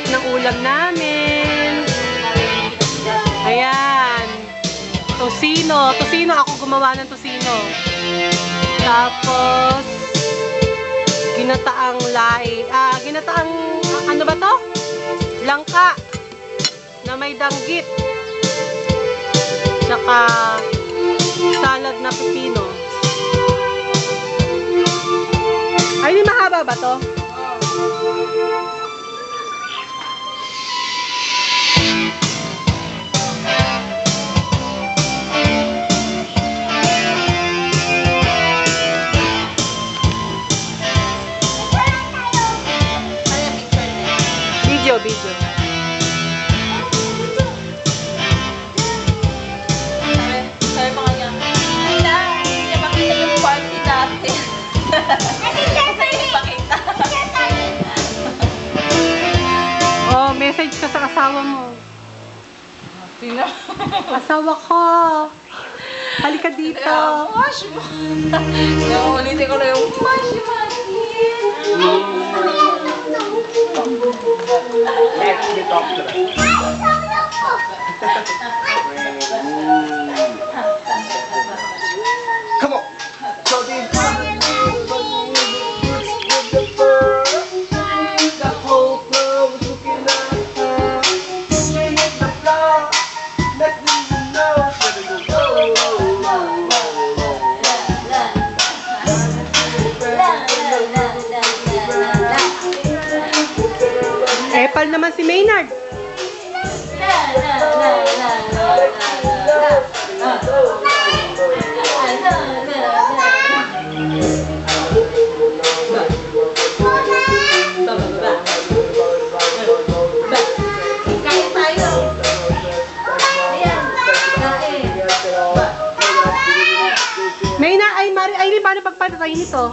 sarap ng ulam namin. Ayan. Tosino. Tosino. Ako gumawa ng tosino. Tapos, ginataang lai. Ah, ginataang, ano ba to? Langka. Na may danggit. Tsaka, salad na pipino. Ay, di mahaba ba to? Video, video. Sabi pa kanya, hindi niya makita yung party natin. Hindi pakita. Oh, message ka sa asawa mo. Sino? Asawa ko. Halika dito. Wash mo. Nauulitin ko na yung wash mo. doctorate. Naman si Maynard. Kain. Maynard, ay, Mari, ay, paano pagpatayin ito?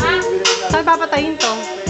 Ha? Saan papatayin to?